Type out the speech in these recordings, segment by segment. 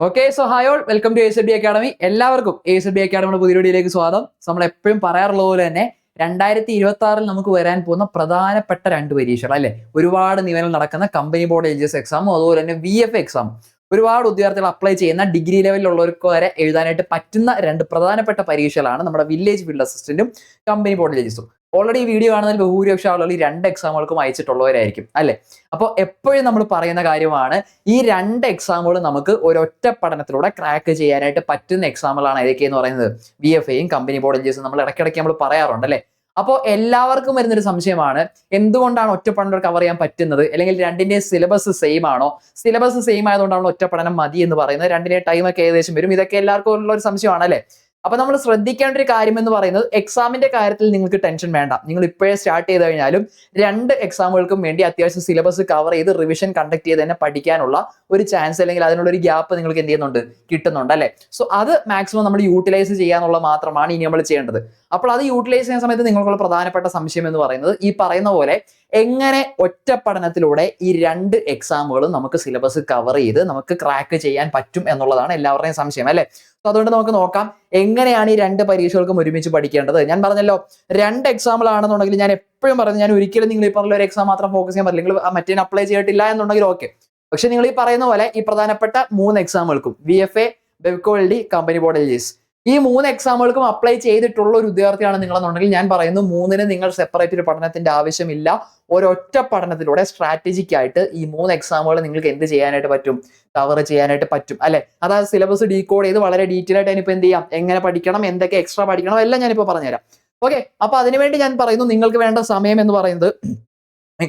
Okay so hi all welcome to A C B academy എല്ലാവർക്കും A C B അക്കാഡമിയുടെ പുതിയ വീഡിയോയിലേക്ക് സ്വാഗതം. നമ്മൾ എപ്പോഴും പറയാറുള്ള പോലെ തന്നെ രണ്ടായിരത്തി ഇരുപത്തി ആറിൽ നമുക്ക് വരാൻ പോകുന്ന പ്രധാനപ്പെട്ട രണ്ട് പരീക്ഷകൾ അല്ലെ? ഒരുപാട് നിയമനം നടക്കുന്ന company board L G S എക്സാമും അതുപോലെ തന്നെ വി എഫ് എക്സാം ഒരുപാട് ഉദ്യോഗാർത്ഥികൾ അപ്ലൈ ചെയ്യുന്ന ഡിഗ്രി ലെവലിലുള്ളവർക്ക് വരെ എഴുതാനായിട്ട് പറ്റുന്ന രണ്ട് പ്രധാനപ്പെട്ട പരീക്ഷകളാണ് നമ്മുടെ വില്ലേജ് ഫീൽഡ് അസിസ്റ്റന്റും കമ്പനി ബോർഡ് എൽ ഓൾറെഡി ഈ വീഡിയോ കാണുന്നതിൽ ബഹുഭൂരിപക്ഷം ആളുകൾ ഈ രണ്ട് എക്സാമുകൾക്കും അയച്ചിട്ടുള്ളവരായിരിക്കും അല്ലെ? അപ്പോൾ എപ്പോഴും നമ്മൾ പറയുന്ന കാര്യമാണ് ഈ രണ്ട് എക്സാമുകൾ നമുക്ക് ഒരൊറ്റ പഠനത്തിലൂടെ ക്രാക്ക് ചെയ്യാനായിട്ട് പറ്റുന്ന എക്സാമുകളാണ് ഏതൊക്കെയെന്ന് പറയുന്നത്? ബി എഫ് എയും കമ്പനി ബോർഡ് എൽ നമ്മൾ ഇടയ്ക്കിടയ്ക്ക് നമ്മൾ പറയാറുണ്ട് അല്ലെ? അപ്പോൾ എല്ലാവർക്കും വരുന്നൊരു സംശയമാണ് എന്തുകൊണ്ടാണ് ഒറ്റ പഠനം കവർ ചെയ്യാൻ പറ്റുന്നത്? അല്ലെങ്കിൽ രണ്ടിന്റെ സിലബസ് സെയിം ആണോ? സിലബസ് സെയിം ആയതുകൊണ്ടാണ് ഒറ്റ പഠനം മതി എന്ന് പറയുന്നത്? രണ്ടിന്റെ ടൈമൊക്കെ ഏകദേശം വരും. ഇതൊക്കെ എല്ലാവർക്കും ഉള്ള ഒരു സംശയമാണ് അല്ലെ? അപ്പൊ നമ്മൾ ശ്രദ്ധിക്കേണ്ട ഒരു കാര്യം എന്ന് പറയുന്നത് എക്സാമിന്റെ കാര്യത്തിൽ നിങ്ങൾക്ക് ടെൻഷൻ വേണ്ട. നിങ്ങൾ ഇപ്പോഴേ സ്റ്റാർട്ട് ചെയ്ത് കഴിഞ്ഞാലും രണ്ട് എക്സാമുകൾക്കും വേണ്ടി അത്യാവശ്യം സിലബസ് കവർ ചെയ്ത് റിവിഷൻ കണ്ടക്ട് ചെയ്ത് തന്നെ പഠിക്കാനുള്ള ഒരു ചാൻസ് അല്ലെങ്കിൽ അതിനുള്ള ഒരു ഗ്യാപ്പ് നിങ്ങൾക്ക് എന്ത് ചെയ്യുന്നുണ്ട്? കിട്ടുന്നുണ്ട് അല്ലെ? സോ അത് മാക്സിമം നമ്മൾ യൂട്ടിലൈസ് ചെയ്യാന്നുള്ള മാത്രമാണ് ഇനി നമ്മൾ ചെയ്യേണ്ടത്. അപ്പോൾ അത് യൂട്ടിലൈസ് ചെയ്യുന്ന സമയത്ത് നിങ്ങൾക്കുള്ള പ്രധാനപ്പെട്ട സംശയം എന്ന് പറയുന്നത് ഈ പറയുന്ന പോലെ എങ്ങനെ ഒറ്റ പഠനത്തിലൂടെ ഈ രണ്ട് എക്സാമുകളും നമുക്ക് സിലബസ് കവർ ചെയ്ത് നമുക്ക് ക്രാക്ക് ചെയ്യാൻ പറ്റും എന്നുള്ളതാണ് എല്ലാവരുടെയും സംശയം അല്ലെ? സോ അതുകൊണ്ട് നമുക്ക് നോക്കാം എങ്ങനെയാണ് ഈ രണ്ട് പരീക്ഷകൾക്കും ഒരുമിച്ച് പഠിക്കേണ്ടത്? ഞാൻ പറഞ്ഞല്ലോ രണ്ട് എക്സാമ്പിൾ ആണെന്നുണ്ടെങ്കിൽ ഞാൻ എപ്പോഴും പറഞ്ഞു ഞാൻ ഒരിക്കലും നിങ്ങൾ ഈ പറഞ്ഞ ഒരു എക്സാം മാത്രം ഫോക്കസ് ചെയ്യാൻ പറ്റില്ല. നിങ്ങൾ മറ്റേ അപ്ലൈ ചെയ്തിട്ടില്ല എന്നുണ്ടെങ്കിൽ ഓക്കെ പക്ഷെ നിങ്ങൾ ഈ പറയുന്ന പോലെ ഈ പ്രധാനപ്പെട്ട മൂന്ന് എക്സാമുകൾക്കും വി എഫ് എ ബെവ്കോൾഡി കമ്പനി ബോർഡ് എൽ ഈ മൂന്ന് എക്സാമുകൾക്കും അപ്ലൈ ചെയ്തിട്ടുള്ള ഒരു വിദ്യാർത്ഥിയാണ് നിങ്ങളെന്നുണ്ടെങ്കിൽ ഞാൻ പറയുന്നു മൂന്നിന് നിങ്ങൾ സെപ്പറേറ്റ് ഒരു പഠനത്തിന്റെ ആവശ്യമില്ല. ഒരൊറ്റ പഠനത്തിലൂടെ സ്ട്രാറ്റജിക് ആയിട്ട് ഈ മൂന്ന് എക്സാമുകൾ നിങ്ങൾക്ക് എന്ത് ചെയ്യാനായിട്ട് പറ്റും? കവർ ചെയ്യാനായിട്ട് പറ്റും. അല്ലെ? അതായത് സിലബസ് ഡീകോഡ് ചെയ്ത് വളരെ ഡീറ്റെയിൽ ആയിട്ട് അതിനിപ്പോൾ എന്ത് ചെയ്യാം? എങ്ങനെ പഠിക്കണം? എന്തൊക്കെ എക്സ്ട്രാ പഠിക്കണം? എല്ലാം ഞാനിപ്പോൾ പറഞ്ഞുതരാം. ഓക്കെ അപ്പൊ അതിനുവേണ്ടി ഞാൻ പറയുന്നു നിങ്ങൾക്ക് വേണ്ട സമയം എന്ന് പറയുന്നത്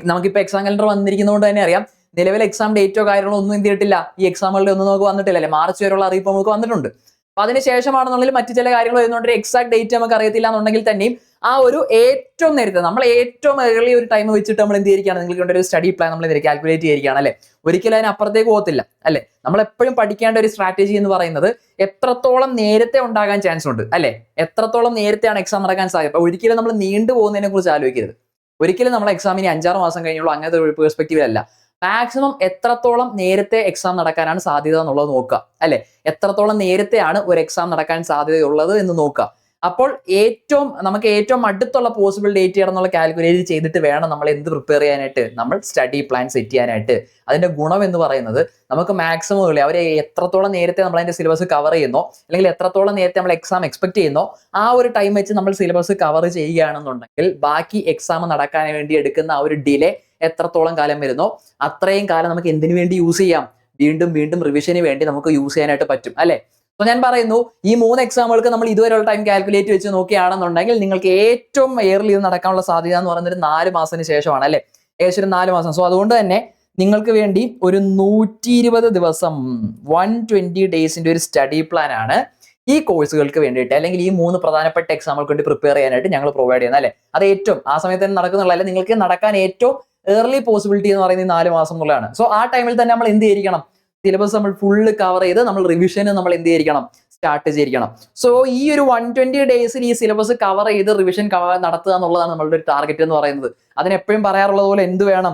നമുക്കിപ്പോൾ എക്സാം കലണ്ടർ വന്നിരിക്കുന്നതുകൊണ്ട് തന്നെ അറിയാം. നിലവിൽ എക്സാം ഡേറ്റോ കാര്യങ്ങളോ ഒന്നും എന്ത് ചെയ്തിട്ടില്ല. ഈ എക്സാമുകളുടെ ഒന്നും നമുക്ക് വന്നിട്ടില്ല അല്ലെ? മാർച്ച് വരെയുള്ള അറിയിപ്പ് നമുക്ക് വന്നിട്ടുണ്ട്. അപ്പൊ അതിനുശേഷമാണെന്നുണ്ടെങ്കിൽ മറ്റു ചില കാര്യങ്ങൾ വരുന്നുണ്ട് എക്സാക്ട് ഡേറ്റ് നമുക്ക് അറിയത്തില്ല എന്നുണ്ടെങ്കിൽ തന്നെയും ആ ഒരു ഏറ്റവും നേരത്തെ നമ്മൾ ഏറ്റവും ഏർലി ഒരു ടൈം വെച്ചിട്ട് നമ്മൾ എന്ത് ചെയ്തിരിക്കുകയാണ്? നിങ്ങൾക്ക് ഒരു സ്റ്റഡി പ്ലാൻ നമ്മൾ എന്ത് കാൽക്കുലേറ്റ് ചെയ്തിരിക്കുകയാണ് അല്ലേ? ഒരിക്കലും അതിന് അപ്പുറത്തേക്ക് പോകത്തില്ല അല്ലേ? നമ്മൾ എപ്പോഴും പഠിക്കേണ്ട ഒരു സ്ട്രാറ്റജി എന്ന് പറയുന്നത് എത്രത്തോളം നേരത്തെ ഉണ്ടാകാൻ ചാൻസ് ഉണ്ട് അല്ലേ? എത്രത്തോളം നേരത്തെയാണ് എക്സാം നടക്കാൻ സാധ്യത? ഒരിക്കലും നമ്മൾ നീണ്ടു പോകുന്നതിനെ കുറിച്ച് ആലോചിക്കരുത്. ഒരിക്കലും നമ്മൾ എക്സാമിന് അഞ്ചാറ് മാസം കഴിഞ്ഞുള്ളൂ. അങ്ങനത്തെ ഒരു പെർസ്പെക്റ്റീവ് അല്ല. മാക്സിമം എത്രത്തോളം നേരത്തെ എക്സാം നടക്കാനാണ് സാധ്യത എന്നുള്ളത് നോക്കുക. അല്ലെ? എത്രത്തോളം നേരത്തെയാണ് ഒരു എക്സാം നടക്കാൻ സാധ്യതയുള്ളത് എന്ന് നോക്കുക. അപ്പോൾ ഏറ്റവും നമുക്ക് ഏറ്റവും അടുത്തുള്ള പോസിബിൾ ഡേറ്റ് എന്നുള്ള കാൽക്കുലേറ്റ് ചെയ്തിട്ട് വേണം നമ്മൾ എന്ത് പ്രിപ്പയർ ചെയ്യാനായിട്ട്? നമ്മൾ സ്റ്റഡി പ്ലാൻ സെറ്റ് ചെയ്യാനായിട്ട്. അതിന്റെ ഗുണം എന്ന് പറയുന്നത് നമുക്ക് മാക്സിമം ഉള്ളി അവരെ എത്രത്തോളം നേരത്തെ നമ്മൾ അതിന്റെ സിലബസ് കവർ ചെയ്യുന്നോ അല്ലെങ്കിൽ എത്രത്തോളം നേരത്തെ നമ്മൾ എക്സാം എക്സ്പെക്ട് ചെയ്യുന്നോ ആ ഒരു ടൈം വെച്ച് നമ്മൾ സിലബസ് കവർ ചെയ്യുകയാണെന്നുണ്ടെങ്കിൽ ബാക്കി എക്സാം നടക്കാൻ വേണ്ടി എടുക്കുന്ന ആ ഒരു ഡിലേ എത്രത്തോളം കാലം വരുന്നോ അത്രയും കാലം നമുക്ക് എന്തിനു വേണ്ടി യൂസ് ചെയ്യാം? വീണ്ടും വീണ്ടും റിവിഷന് വേണ്ടി നമുക്ക് യൂസ് ചെയ്യാനായിട്ട് പറ്റും അല്ലെ? അപ്പൊ ഞാൻ പറയുന്നു ഈ മൂന്ന് എക്സാമുകൾക്ക് നമ്മൾ ഇതുവരെയുള്ള ടൈം കാൽക്കുലേറ്റ് വെച്ച് നോക്കുകയാണെന്നുണ്ടെങ്കിൽ നിങ്ങൾക്ക് ഏറ്റവും എയർലി ഇത് നടക്കാനുള്ള സാധ്യത എന്ന് പറയുന്നത് ഒരു നാല് മാസത്തിന് ശേഷമാണ് അല്ലെ? ഏകദേശം ഒരു നാല് മാസം. സോ അതുകൊണ്ട് തന്നെ നിങ്ങൾക്ക് വേണ്ടി ഒരു നൂറ്റി ഇരുപത് ദിവസം വൺ ട്വന്റി ഡേയ്സിന്റെ ഒരു സ്റ്റഡി പ്ലാൻ ആണ് ഈ കോഴ്സുകൾക്ക് വേണ്ടിയിട്ട് അല്ലെങ്കിൽ ഈ മൂന്ന് പ്രധാനപ്പെട്ട എക്സാമുകൾക്ക് വേണ്ടി പ്രിപ്പയർ ചെയ്യാനായിട്ട് ഞങ്ങൾ പ്രൊവൈഡ് ചെയ്യുന്നത് അല്ലെ? അത് ഏറ്റവും ആ സമയത്ത് തന്നെ നടക്കുന്നുള്ള അല്ലെങ്കിൽ നിങ്ങൾക്ക് നടക്കാൻ ഏറ്റവും ഏർലി പോസിബിലിറ്റി എന്ന് പറയുന്നത് നാല് മാസം സോ ആ ടൈമിൽ തന്നെ നമ്മൾ എന്ത് ചെയ്തിരിക്കണം? സിലബസ് നമ്മൾ ഫുള്ള് കവർ ചെയ്ത് നമ്മൾ റിവിഷന് നമ്മൾ എന്ത് ചെയ്തിരിക്കണം? സ്റ്റാർട്ട് ചെയ്തിരിക്കണം. സോ ഈ ഒരു വൺ ട്വന്റി ഡേയ്സിൽ ഈ സിലബസ് കവർ ചെയ്ത് റിവിഷൻ നടത്തുക എന്നുള്ളതാണ് നമ്മളുടെ ഒരു ടാർഗറ്റ് എന്ന് പറയുന്നത്. അതിനെപ്പോഴും പറയാറുള്ളത് പോലെ എന്ത് വേണം?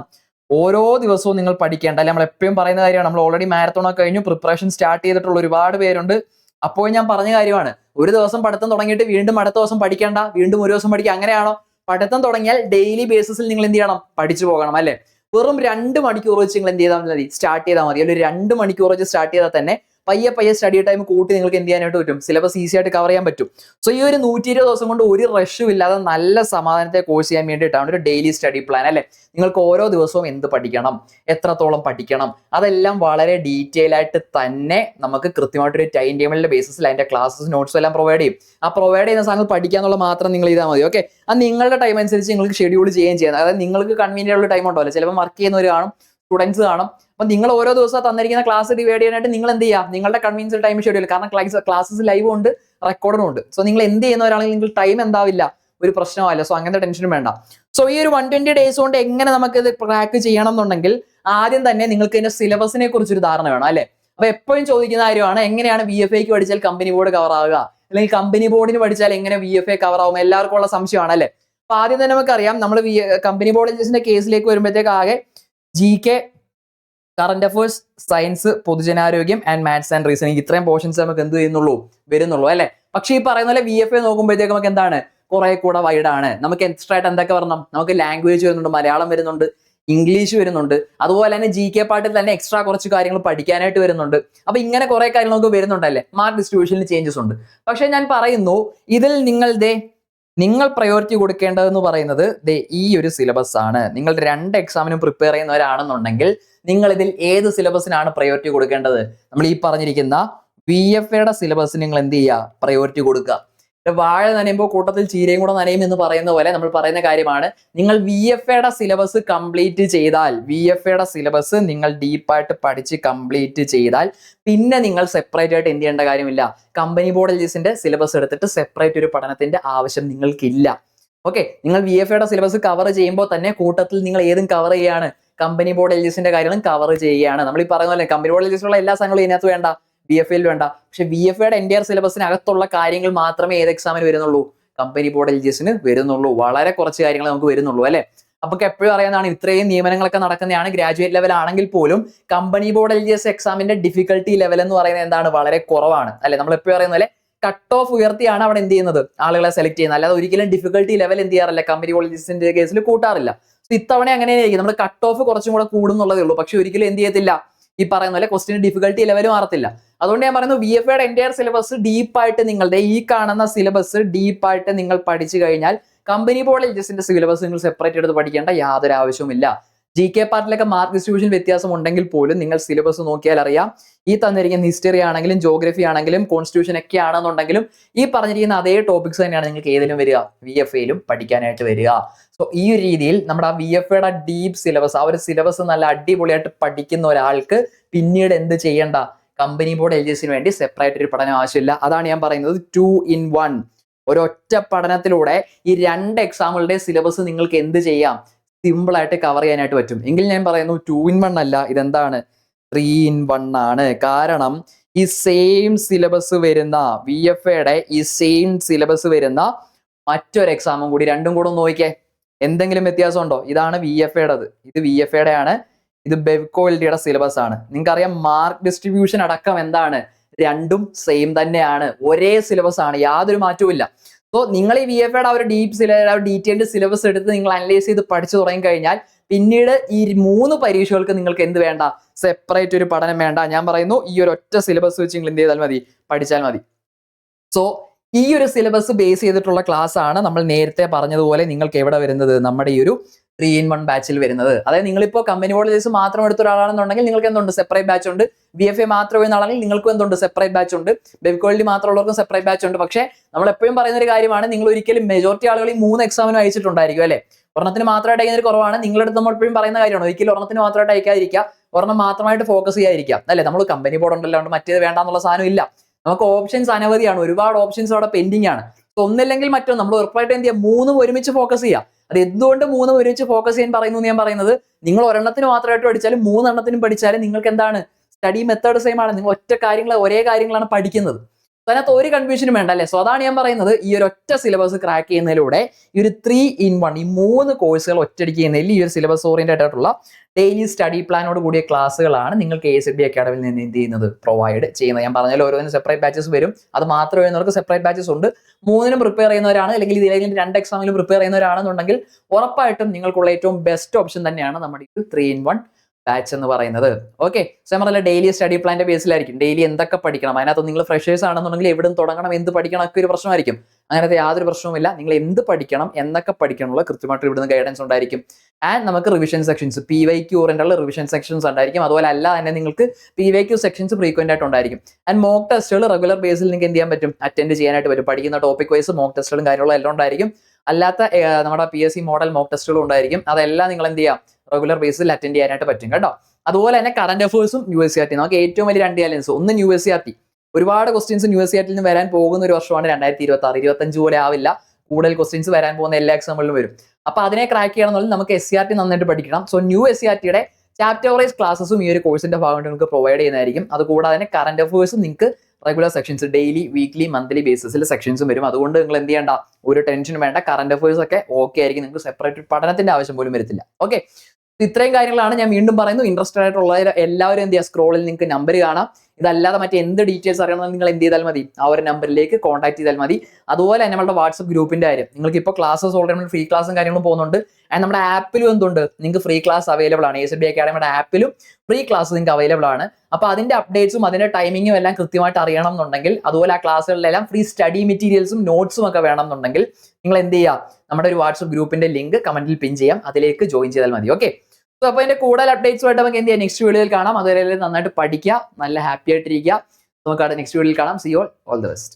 ഓരോ ദിവസവും നിങ്ങൾ പഠിക്കേണ്ട അല്ലെ നമ്മൾ എപ്പോഴും പറയുന്ന കാര്യമാണ് നമ്മൾ ഓൾറെഡി മാരത്തോൺ ഒക്കെ കഴിഞ്ഞു പ്രിപ്പറേഷൻ സ്റ്റാർട്ട് ചെയ്തിട്ടുള്ള ഒരുപാട് പേരുണ്ട്. അപ്പോൾ ഞാൻ പറഞ്ഞ കാര്യമാണ് ഒരു ദിവസം പഠിത്തം തുടങ്ങിയിട്ട് വീണ്ടും അടുത്ത ദിവസം പഠിക്കേണ്ട വീണ്ടും ഒരു ദിവസം പഠിക്കുക അങ്ങനെയാണോ? പഠിത്തം തുടങ്ങിയാൽ ഡെയിലി ബേസിസിൽ നിങ്ങൾ എന്ത് ചെയ്യണം? പഠിച്ചു പോകണം അല്ലെ? വെറും രണ്ട് മണിക്കൂർ വെച്ച് നിങ്ങൾ എന്ത് ചെയ്താൽ മതി? സ്റ്റാർട്ട് ചെയ്താൽ മതി. അല്ലെങ്കിൽ രണ്ട് മണിക്കൂർ വെച്ച് സ്റ്റാർട്ട് ചെയ്താൽ തന്നെ പയ്യെ പയ്യെ സ്റ്റഡി ടൈം കൂട്ടി നിങ്ങൾക്ക് എന്ത് ചെയ്യാനായിട്ട് പറ്റും? സിലബസ് ഈസി ആയിട്ട് കവർ ചെയ്യാൻ പറ്റും. സോ ഈ ഒരു നൂറ്റി ഇരുപത് ദിവസം കൊണ്ട് ഒരു റഷും ഇല്ലാതെ നല്ല സമാധാനത്തെ കോഴ്സ് ചെയ്യാൻ വേണ്ടിയിട്ടാണ് ഒരു ഡെയിലി സ്റ്റഡി പ്ലാൻ അല്ലെ? നിങ്ങൾക്ക് ഓരോ ദിവസവും എന്ത് പഠിക്കണം? എത്രത്തോളം പഠിക്കണം? അതെല്ലാം വളരെ ഡീറ്റെയിൽ ആയിട്ട് തന്നെ നമുക്ക് കൃത്യമായിട്ടൊരു ടൈം ടേബിളിന്റെ ബേസിസിൽ അതിന്റെ ക്ലാസ്സസ് നോട്ട്സും എല്ലാം പ്രൊവൈഡ് ചെയ്യും. ആ പ്രൊവൈഡ് ചെയ്യുന്ന സാധനങ്ങൾ പഠിക്കാന്നുള്ള മാത്രം നിങ്ങൾ ചെയ്താൽ മതി ഓക്കെ അത് നിങ്ങളുടെ ടൈം അനുസരിച്ച് നിങ്ങൾക്ക് ഷെഡ്യൂൾ ചെയ്യുകയും ചെയ്യാം. അതായത് നിങ്ങൾക്ക് കൺവീനിയന്റ് ഉള്ള ടൈം ഉണ്ടല്ലോ. ചിലപ്പോൾ വർക്ക് ചെയ്യുന്നവർ കാണും. സ്റ്റുഡൻസ് കാണും. അപ്പൊ നിങ്ങൾ ഓരോ ദിവസം തന്നിരിക്കുന്ന ക്ലാസ് ഡിവൈഡ് ചെയ്യാനായിട്ട് നിങ്ങൾ എന്ത് ചെയ്യുക നിങ്ങളുടെ കൺവീൻസ് ടൈം ഷെഡ്യൂൾ കാരണം ക്ലാസ് ക്ലാസ്സസ് ലൈവ് ഉണ്ട് റെക്കോർഡും ഉണ്ട്. സോ നിങ്ങൾ എന്ത് ചെയ്യുന്നവരാണെങ്കിൽ നിങ്ങൾ ടൈം എന്താവില്ല? ഒരു പ്രശ്നമല്ല സോ അങ്ങനത്തെ ടെൻഷനും വേണ്ട. സോ ഈ ഒരു വൺ ട്വന്റി ഡേയ്സ് കൊണ്ട് എങ്ങനെ നമുക്ക് ഇത് ട്രാക്ക് ചെയ്യണം എന്നുണ്ടെങ്കിൽ ആദ്യം തന്നെ നിങ്ങൾക്ക് ഇതിന്റെ സിലബസിനെ കുറിച്ചൊരു ധാരണ വേണം അല്ലെ? അപ്പൊ എപ്പോഴും ചോദിക്കുന്ന കാര്യമാണ് എങ്ങനെയാണ് വി എഫ് ഐക്ക് പഠിച്ചാൽ കമ്പനി ബോർഡ് കവർ ആവുക? അല്ലെങ്കിൽ കമ്പനി ബോർഡിന് പഠിച്ചാൽ എങ്ങനെ വി എഫ് എ കവർ ആവും? എല്ലാവർക്കും ഉള്ള സംശയമാണ് അല്ലെ? അപ്പൊ ആദ്യം തന്നെ നമുക്കറിയാം നമ്മൾ കമ്പനി ബോർഡ് കേസിലേക്ക് വരുമ്പോഴത്തേക്ക് ആകെ G K current affairs science പൊതുജനാരോഗ്യം and maths and reasoning ഇത്രയും പോർഷൻസ് നമുക്ക് എന്ത് ചെയ്യുന്നുള്ളൂ? വരുന്നുള്ളൂ അല്ലെ? പക്ഷേ ഈ പറയുന്ന പോലെ വി എഫ് എ നോക്കുമ്പോഴത്തേക്ക് നമുക്ക് എന്താണ്? കുറെ കൂടെ വൈഡ് ആണ്. നമുക്ക് എക്സ്ട്രാ ആയിട്ട് എന്തൊക്കെ വരണം? നമുക്ക് ലാംഗ്വേജ് വരുന്നുണ്ട് മലയാളം വരുന്നുണ്ട് ഇംഗ്ലീഷ് വരുന്നുണ്ട്. അതുപോലെ തന്നെ ജി കെ പാട്ടിൽ തന്നെ എക്സ്ട്രാ കുറച്ച് കാര്യങ്ങൾ പഠിക്കാനായിട്ട് വരുന്നുണ്ട്. അപ്പൊ ഇങ്ങനെ കുറെ കാര്യങ്ങൾ നമുക്ക് വരുന്നുണ്ടല്ലേ മാർക്ക് ഡിസ്ട്രിബ്യൂഷനിൽ ചേഞ്ചസ് ഉണ്ട്. പക്ഷെ ഞാൻ പറയുന്നു ഇതിൽ നിങ്ങൾ ദേ നിങ്ങൾ പ്രയോറിറ്റി കൊടുക്കേണ്ടതെന്ന് പറയുന്നത് ദേ ഈ ഒരു സിലബസ് ആണ്. നിങ്ങൾ രണ്ട് എക്സാമിനും പ്രിപ്പയർ ചെയ്യുന്നവരാണെന്നുണ്ടെങ്കിൽ നിങ്ങൾ ഇതിൽ ഏത് സിലബസിനാണ് പ്രയോറിറ്റി കൊടുക്കേണ്ടത്? നമ്മൾ ഈ പറഞ്ഞിരിക്കുന്ന വി എഫ് എയുടെ സിലബസ് നിങ്ങൾ എന്ത് ചെയ്യുക? പ്രയോറിറ്റി കൊടുക്കുക. വാഴ നനയുമ്പോൾ കൂട്ടത്തിൽ ചീരയും കൂടെ നനയും എന്ന് പറയുന്ന പോലെ നമ്മൾ പറയുന്ന കാര്യമാണ്. നിങ്ങൾ വി എഫ് എയുടെ സിലബസ് കംപ്ലീറ്റ് ചെയ്താൽ വി എഫ് എയുടെ സിലബസ് നിങ്ങൾ ഡീപ്പായിട്ട് പഠിച്ച് കംപ്ലീറ്റ് ചെയ്താൽ പിന്നെ നിങ്ങൾ സെപ്പറേറ്റ് ആയിട്ട് എന്ത് ചെയ്യേണ്ട കാര്യമില്ല. കമ്പനി ബോർഡ് എൽജിസിന്റെ സിലബസ് എടുത്തിട്ട് സെപ്പറേറ്റ് ഒരു പഠനത്തിന്റെ ആവശ്യം നിങ്ങൾക്കില്ല. ഓക്കെ നിങ്ങൾ വി എഫ് എയുടെ സിലബസ് കവർ ചെയ്യുമ്പോൾ തന്നെ കൂട്ടത്തിൽ നിങ്ങൾ ഏതും കവർ ചെയ്യാണ്. കമ്പനി ബോർഡ് എൽജിസിന്റെ കാര്യങ്ങളും കവർ ചെയ്യുകയാണ്. നമ്മൾ ഈ പറഞ്ഞ പോലെ കമ്പനി ബോർഡ് എൽജിസിലുള്ള എല്ലാ സാധനങ്ങളും ഇതിനകത്ത് വേണ്ട. ബി എഫ് എയിൽ വേണ്ട. പക്ഷെ ബി എഫ് എയുടെ എന്റെ സിലബസിനകത്തുള്ള കാര്യങ്ങൾ മാത്രമേ ഏത് എക്സാമിന് വരുന്നുള്ളൂ. കമ്പനി ബോർഡ് എൽ ജി എസിന് വരുന്നുള്ളൂ. വളരെ കുറച്ച് കാര്യങ്ങൾ നമുക്ക് വരുന്നുള്ളൂ അല്ലെ? അപ്പൊ എപ്പോഴും അറിയാവുന്നതാണ് ഇത്രയും നിയമനങ്ങളൊക്കെ നടക്കുന്നതാണ്. ഗ്രാജുവേറ്റ് ലെവൽ ആണെങ്കിൽ പോലും company board L G S എക്സാമിന്റെ ഡിഫിക്കൽട്ടി ലെവൽ എന്ന് പറയുന്നത് എന്താണ്? വളരെ കുറവാണ് അല്ലെ? നമ്മൾ എപ്പോഴും അറിയുന്ന പോലെ കട്ട് ഓഫ് ഉയർത്തിയാണ് അവിടെ എന്ത് ചെയ്യുന്നത്? ആളുകളെ സെലക്ട് ചെയ്യുന്നത്. അല്ലാതെ ഒരിക്കലും ഡിഫിക്കൽട്ടി ലെവൽ എന്ത് ചെയ്യാറില്ല. കമ്പനി ബോർഡ് എൽ ജി എസിന്റെ കേസിൽ കൂട്ടാറില്ല. ഇത്തവണ അങ്ങനെയായിരിക്കും. നമ്മൾ കട്ട് ഓഫ് കുറച്ചും കൂടെ കൂടുന്നുള്ളതേ ഉള്ളൂ. പക്ഷെ ഒരിക്കലും എന്ത് ചെയ്യത്തില്ല? ഈ പറയുന്ന പോലെ ക്വസ്റ്റിന് ഡിഫിക്കൽട്ടി ലെവൽ മാറത്തില്ല. അതുകൊണ്ട് ഞാൻ പറയുന്നത് വി എഫ് എയുടെ എന്റയർ സിലബസ് ഡീപ്പായിട്ട് നിങ്ങളുടെ ഈ കാണുന്ന സിലബസ് ഡീപ്പായിട്ട് നിങ്ങൾ പഠിച്ചു കഴിഞ്ഞാൽ കമ്പനി എൽജസിന്റെ സിലബസ് നിങ്ങൾ സെപ്പറേറ്റ് എടുത്ത് പഠിക്കേണ്ട യാതൊരു ആവശ്യവുമില്ല. ജി കെ പാർട്ടിലൊക്കെ മാർക്ക് ഡിസ്ട്രിബ്യൂഷൻ വ്യത്യാസം ഉണ്ടെങ്കിൽ പോലും നിങ്ങൾ സിലബസ് നോക്കിയാൽ അറിയാം. ഈ തന്നിരിക്കുന്ന ഹിസ്റ്ററി ആണെങ്കിലും ജോഗ്രഫി ആണെങ്കിലും കോൺസ്റ്റിറ്റ്യൂഷൻ ഒക്കെ ആണെന്നുണ്ടെങ്കിലും ഈ പറഞ്ഞിരിക്കുന്ന അതേ ടോപ്പിക്സ് തന്നെയാണ് നിങ്ങൾക്ക് ഏതിലും വരിക? വി എഫ് എയിലും പഠിക്കാനായിട്ട് വരിക. സോ ഈ ഒരു രീതിയിൽ നമ്മുടെ ആ വി എഫ് എയുടെ ഡീപ്പ് സിലബസ് ആ ഒരു സിലബസ് നല്ല അടിപൊളിയായിട്ട് പഠിക്കുന്ന ഒരാൾക്ക് പിന്നീട് എന്ത് ചെയ്യേണ്ട? കമ്പനി ബോർഡ് എൽ ജി വേണ്ടി സെപ്പറേറ്റ് ഒരു പഠനം ആവശ്യമില്ല. അതാണ് ഞാൻ പറയുന്നത് ടു ഇൻ വൺ ഒരൊറ്റ പഠനത്തിലൂടെ ഈ രണ്ട് എക്സാമുകളുടെ സിലബസ് നിങ്ങൾക്ക് എന്ത് ചെയ്യാം? സിമ്പിൾ ആയിട്ട് കവർ ചെയ്യാനായിട്ട് പറ്റും. എങ്കിൽ ഞാൻ പറയുന്നു ടു ഇൻ വൺ അല്ല ഇതെന്താണ്? ത്രീ ഇൻ വൺ ആണ്. കാരണം ഈ സെയിം സിലബസ് വരുന്ന വി എഫ് എയുടെ ഈ സെയിം സിലബസ് വരുന്ന മറ്റൊരു എക്സാമും കൂടി രണ്ടും കൂടെ ഒന്ന് നോക്കിക്കേ. എന്തെങ്കിലും വ്യത്യാസം ഉണ്ടോ ഇതാണ് വി എഫ് എയുടേത് ഇത് വി എഫ് എയുടെ ആണ്. ഇത് ബെവ്കോളിറ്റിയുടെ സിലബസ് ആണ്. നിങ്ങൾക്കറിയാം മാർക്ക് ഡിസ്ട്രിബ്യൂഷൻ അടക്കം എന്താണ്? രണ്ടും സെയിം തന്നെയാണ്. ഒരേ സിലബസ് ആണ്. യാതൊരു മാറ്റവും സോ നിങ്ങൾ ഈ വി എഫ് എയുടെ ഒരു ഡീപ്പ് സില ഡീറ്റെയിൽഡ് സിലബസ് എടുത്ത് നിങ്ങൾ അനലൈസ് ചെയ്ത് പഠിച്ചു തുടങ്ങി കഴിഞ്ഞാൽ പിന്നീട് ഈ മൂന്ന് പരീക്ഷകൾക്ക് നിങ്ങൾക്ക് എന്ത് വേണ്ട? സെപ്പറേറ്റ് ഒരു പഠനം വേണ്ട. ഞാൻ പറയുന്നു ഈ ഒരു ഒറ്റ സിലബസ് വെച്ച് നിങ്ങൾ എന്ത് ചെയ്താൽ മതി? പഠിച്ചാൽ മതി. സോ ഈ ഒരു സിലബസ് ബേസ് ചെയ്തിട്ടുള്ള ക്ലാസ് ആണ് നമ്മൾ നേരത്തെ പറഞ്ഞതുപോലെ നിങ്ങൾക്ക് എവിടെ വരുന്നത്? നമ്മുടെ ഈ ഒരു ത്രീ ഇൻ വൺ ബാച്ചിൽ വരുന്നത്. അതായത് നിങ്ങളിപ്പോൾ കമ്പനി കോളേജസ് മാത്രം എടുത്ത ഒരാളാണെന്നുണ്ടെങ്കിൽ നിങ്ങൾക്ക് എന്തുണ്ട്? സെപ്പറേറ്റ് ബാച്ച് ഉണ്ട്. ബി എഫ് എ മാത്രം വരുന്ന ആളാണെങ്കിൽ നിങ്ങൾക്കും എന്തുണ്ട്? സെപ്പറേറ്റ് ബാച്ച് ഉണ്ട്. മാത്രം മാത്രമുള്ളവർക്കും സെപ്പറേറ്റ് ബാച്ച് ഉണ്ട്. പക്ഷേ നമ്മൾ എപ്പോഴും പറയുന്ന ഒരു കാര്യമാണ് നിങ്ങൾ ഒരിക്കലും മെജോറിറ്റി ആളുകൾ ഈ മൂന്ന് എക്സാമിനും അയച്ചിട്ടുണ്ടായിരിക്കും അല്ലേ? ഒരെണ്ണത്തിന് മാത്രമായിട്ട് അയക്കുന്നൊരു കുറവാണ്. നിങ്ങളെടുത്ത് നമ്മൾ എപ്പോഴും പറയുന്ന കാര്യമാണ് ഒരിക്കലും ഒരെണ്ണത്തിന് മാത്രമായിട്ട് അയക്കാതിരിക്കുക. ഒരെണ്ണം മാത്രമായിട്ട് ഫോക്കസ് ചെയ്യാതിരിക്കുക. അല്ലേ? നമ്മൾ കമ്പനി ബോർഡ് ഉണ്ടല്ലോ മറ്റേത് വേണ്ടാന്നുള്ള സാധനം ഇല്ല. നമുക്ക് ഓപ്ഷൻസ് അനവധിയാണ്. ഒരുപാട് ഓപ്ഷൻസ് അവിടെ പെൻഡിങ് ആണ്. ഒന്നില്ലെങ്കിൽ മറ്റോ നമ്മൾ ഉറപ്പായിട്ട് എന്ത് ചെയ്യുക മൂന്നും ഒരുമിച്ച് ഫോക്കസ് ചെയ്യുക അത് എന്തുകൊണ്ട് മൂന്ന് ഒരുമിച്ച് ഫോക്കസ് ചെയ്യാൻ പറയുന്നു ഞാൻ പറയുന്നത്? നിങ്ങൾ ഒരെണ്ണത്തിന് മാത്രമായിട്ട് പഠിച്ചാലും മൂന്നെണ്ണത്തിനും പഠിച്ചാലും നിങ്ങൾക്ക് എന്താണ്? സ്റ്റഡി മെത്തേഡ് സെയിം ആണ്. നിങ്ങൾ ഒറ്റ കാര്യങ്ങൾ ഒരേ കാര്യങ്ങളാണ് പഠിക്കുന്നത്. അതിനകത്ത് ഒരു കൺഫ്യൂഷനും വേണ്ട അല്ലേ സോ അതാണ് ഞാൻ പറയുന്നത്. ഈ ഒരു ഒറ്റ സിലബസ് ക്രാക്ക് ചെയ്യുന്നതിലൂടെ ഈ ഒരു ത്രീ ഇൻ വൺ ഈ മൂന്ന് കോഴ്സുകൾ ഒറ്റയടിക്ക് ചെയ്യുന്നതിൽ ഈ ഒരു സിലബസ് ഓറിയന്റഡ് ആയിട്ടുള്ള ഡെയിലി സ്റ്റഡി പ്ലാനോട് കൂടിയ ക്ലാസ്സുകളാണ് നിങ്ങൾക്ക് എ സി ബി അക്കാഡമിയിൽ നിന്ന് എന്ത് ചെയ്യുന്നത്? പ്രൊവൈഡ് ചെയ്യുന്നത്. ഞാൻ പറഞ്ഞാൽ ഓരോന്നിനും സെപ്പറേറ്റ് ബാച്ചസ് വരും. അത് മാത്രം വരുന്നവർക്ക് സെപ്പറേറ്റ് ബാച്ചസ് ഉണ്ട്. മൂന്നിനും പ്രിപ്പയർ ചെയ്യുന്നവരാണ്. അല്ലെങ്കിൽ ഇതിലേതെങ്കിലും രണ്ട് എക്സാമിലും പ്രിപ്പയർ ചെയ്യുന്നവരാണെന്നുണ്ടെങ്കിൽ ഉറപ്പായിട്ടും നിങ്ങൾക്കുള്ള ഏറ്റവും ബെസ്റ്റ് ഓപ്ഷൻ തന്നെയാണ് നമ്മുടെ ഈ ത്രീ ഇൻ വൺ ബാച്ച് എന്ന് പറയുന്നത്. ഓക്കെ സോ നമ്മളല്ല ഡെയിലി സ്റ്റഡി പ്ലാന്റെ ബേസിലായിരിക്കും ഡെയിലി എന്തൊക്കെ പഠിക്കണം? അതിനകത്ത് നിങ്ങൾ ഫ്രഷേഴ്സ് ആണെന്നുണ്ടെങ്കിൽ എവിടെ തുടങ്ങണം എന്ത് പഠിക്കണം ഒക്കെ ഒരു പ്രശ്നമായിരിക്കും. അങ്ങനത്തെ യാതൊരു പ്രശ്നവുമില്ല നിങ്ങൾ എന്ത് പഠിക്കണം എന്നൊക്കെ പഠിക്കണമുള്ള കൃത്യമായിട്ട് ഇവിടുന്ന് ഗൈഡൻസ് ഉണ്ടായിരിക്കും. ആൻഡ് നമുക്ക് revision sections P Y Q ഓറിയന്റുള്ള revision sections ഉണ്ടായിരിക്കും. അതുപോലെ അല്ല തന്നെ നിങ്ങൾക്ക് P Y Q sections frequent ആയിട്ട് ഉണ്ടായിരിക്കും. ആൻഡ് മോക്ക് ടെസ്റ്റുകൾ റെഗുലർ ബേസിൽ നിങ്ങൾക്ക് എന്ത് ചെയ്യാൻ പറ്റും? അറ്റൻഡ് ചെയ്യാനായിട്ട് പറ്റും. പഠിക്കുന്ന ടോപ്പിക് വൈസ് മോക്ക് ടെസ്റ്റുകളും കാര്യങ്ങളും എല്ലാം ഉണ്ടായിരിക്കും. അല്ലാത്ത നമ്മുടെ P S C model mock ടെസ്റ്റുകളും ഉണ്ടായിരിക്കും. അതെല്ലാം നിങ്ങൾ എന്ത് ചെയ്യാം? റെഗുലർ ബേസിൽ അറ്റൻഡ് ചെയ്യാനായിട്ട് പറ്റും കേട്ടോ. അതുപോലെ തന്നെ current അഫേഴ്സും U S C R T നമുക്ക് ഏറ്റവും വലിയ രണ്ട് ചാലൻസ് ഒന്ന് U S C R T ഒരുപാട് questions U S C R നിന്ന് വരാൻ പോകുന്ന ഒരു വർഷമാണ് രണ്ടായിരത്തി ഇരുപത്തി ആറ് ഇരുപത്തഞ്ച് പോലെ ആവില്ല. കൂടുതൽ ക്വസ്റ്റ്യൻസ് വരാൻ പോകുന്ന എല്ലാ എക്സാമ്പിളിലും വരും. അപ്പൊ അതിനെ ക്രാക്ക് ചെയ്യണമെന്നുണ്ടെങ്കിൽ നമുക്ക് എസ് സി ആർ ടി നന്നായിട്ട് പഠിക്കണം. So new S C R ടിയുടെ ചാപ്റ്റർ വൈസ് ക്ലാസ്സും ഈ ഒരു കോഴ്സിന്റെ ഭാഗമായിട്ട് നിങ്ങൾക്ക് പ്രൊവൈഡ് ചെയ്യുന്നതായിരിക്കും. അതുകൂടാതെ തന്നെ കറന്റ് അഫേഴ്സും നിങ്ങൾക്ക് regular sections daily weekly monthly ബേസിസിൽ സെക്ഷൻസും വരും. അതുകൊണ്ട് നിങ്ങൾ എന്ത് ചെയ്യേണ്ട? ഒരു ടെൻഷനും വേണ്ട. കറന്റ് അഫയേഴ്സ് ഒക്കെ ഓക്കെ ആയിരിക്കും. നിങ്ങൾക്ക് സെപ്പറേറ്റ് പഠനത്തിന്റെ ആവശ്യം പോലും വരത്തില്ല. ഓക്കെ ഇത്രയും കാര്യങ്ങളാണ് ഞാൻ വീണ്ടും പറയുന്നു. ഇൻട്രസ്റ്റഡ് ആയിട്ടുള്ള എല്ലാവരും എന്ത് ചെയ്യുക? സ്ക്രോളിൽ നിങ്ങൾക്ക് നമ്പർ കാണാം. ഇതല്ലാതെ മറ്റേ എന്ത് ഡീറ്റെയിൽസ് അറിയണമെന്ന് നിങ്ങൾ എന്ത് ചെയ്താൽ മതി. ആ ഒരു നമ്പറിലേക്ക് കോൺടാക്ട് ചെയ്താൽ മതി. അതുപോലെ തന്നെ നമ്മുടെ വാട്സപ്പ് ഗ്രൂപ്പിന്റെ കാര്യം. നിങ്ങൾക്ക് ഇപ്പോൾ ക്ലാസ്സസ് ഓൾറെഡി നമ്മൾ ഫ്രീ ക്ലാസ്സും കാര്യങ്ങളും പോകുന്നുണ്ട്. ആൻഡ് നമ്മുടെ ആപ്പിലും എന്തുണ്ട്? നിങ്ങൾക്ക് ഫ്രീ ക്ലാസ് അവൈലബിൾ ആണ്. എസ് ബി അക്കാഡമിയുടെ ആപ്പിലും ഫ്രീ ക്ലാസ് നിങ്ങൾക്ക് അവൈലബിൾ ആണ്. അപ്പോൾ അതിന്റെ അപ്ഡേറ്റ്സും അതിന്റെ ടൈമിങ്ങും എല്ലാം കൃത്യമായിട്ട് അറിയണം എന്നുണ്ടെങ്കിൽ അതുപോലെ ആ ക്ലാസ്സുകളിലെല്ലാം ഫ്രീ സ്റ്റഡി മെറ്റീരിയൽസും നോട്ട്സും ഒക്കെ വേണം എന്നുണ്ടെങ്കിൽ നിങ്ങൾ എന്ത് ചെയ്യുക? നമ്മുടെ ഒരു വാട്സപ്പ് ഗ്രൂപ്പിന്റെ ലിങ്ക് കമന്റിൽ പിൻ ചെയ്യാം. അതിലേക്ക് ജോയിൻ ചെയ്താൽ മതി. ഓക്കെ സോ അപ്പോൾ അതിന്റെ കൂടുതൽ അപ്ഡേറ്റ്സുമായിട്ട് നമുക്ക് എന്ത് ചെയ്യാം? നെക്സ്റ്റ് വീഡിയോയിൽ കാണാം. അതുവരെ നന്നായിട്ട് പഠിക്കുക. നല്ല ഹാപ്പി ആയിട്ടിരിക്കുക. നമുക്ക് അവിടെ നെക്സ്റ്റ് വീഡിയോയിൽ കാണാം. See all all the best